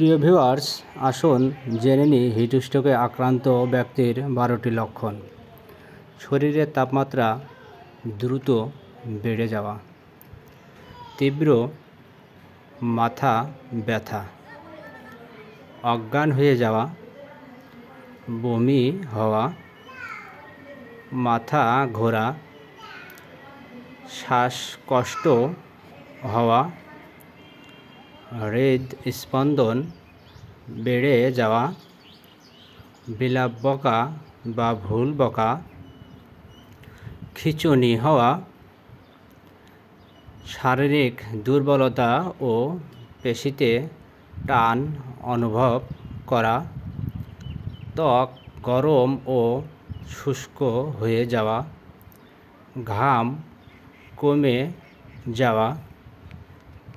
প্রিয় ভিউয়ার্স আসুন জেনে নিই হিটস্ট্রোকে আক্রান্ত ব্যক্তির বারোটি লক্ষণ। শরীরের তাপমাত্রা দ্রুত বেড়ে যাওয়া। তীব্র মাথা ব্যথা। অজ্ঞান হয়ে যাওয়া। বমি হওয়া। মাথা ঘোরা। শ্বাসকষ্ট হওয়া। হৃদস্পন্দন বেড়ে যাওয়া, বিলাপ বকা বা ভুল বকা, খিঁচুনি হওয়া, শারীরিক দুর্বলতা ও পেশিতে টান অনুভব করা, ত্বক গরম ও শুষ্ক হয়ে যাওয়া, ঘাম কমে যাওয়া